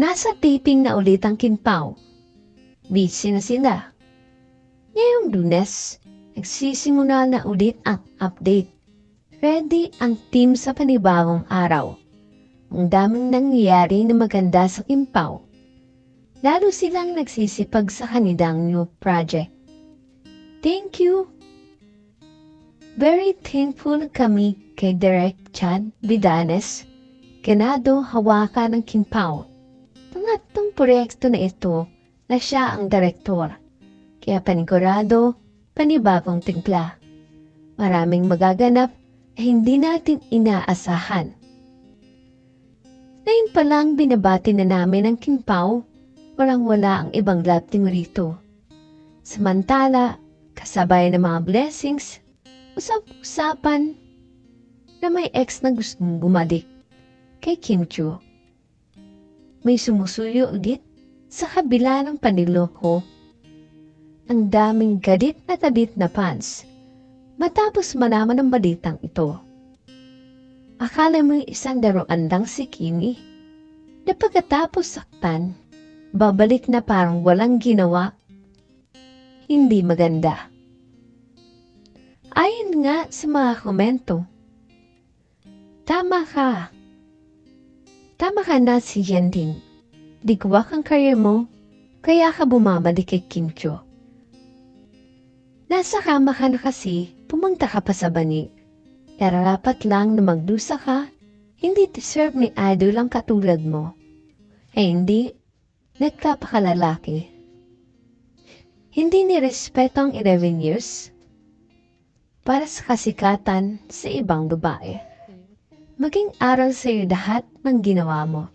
Nasa taping na ulit ang Kinpao. Busy na sila. Ngayong lunes, nagsisimula na ulit ang update. Ready ang team sa panibagong araw. Ang daming nangyayari na maganda sa Kimpao. Lalo silang nagsisipag sa kanilang new project. Thank you. Very thankful kami kay Direk Chad Vidanes, ganado hawakan ng Kimpao. Pangatong proyekto na ito na siya ang direktor. Kaya panigurado, panibagong timpla. Maraming magaganap ay hindi natin inaasahan. Ngayon pa lang binabati na namin ang Kimpao, walang-wala ang ibang team rito. Samantala, kasabay ng mga blessings, usap-usapan na may ex na gustong bumalik kay Kim Chu. May sumusuyo ulit sa kabila ng paniloko. Ang daming galit na galit na fans matapos malaman ang balitang ito. Akala mo isang daroan lang si Kimi na pagkatapos saktan, babalik na parang walang ginawa. Hindi maganda. Ayon nga sa mga komento, Tama ka. Tama ka na si Yending. Digwak ang career mo, kaya ka bumabalik kay Kim Cho. Nasa kama ka na kasi, pumunta ka pa sa bani. Pero dapat lang na magdusa ka, hindi deserve ni idol ang katulad mo. Eh hindi, nagkapakalalaki. Hindi ni respeto ang 11 years para sa kasikatan sa ibang babae. Maging aral sa iyo lahat ng ginawa mo.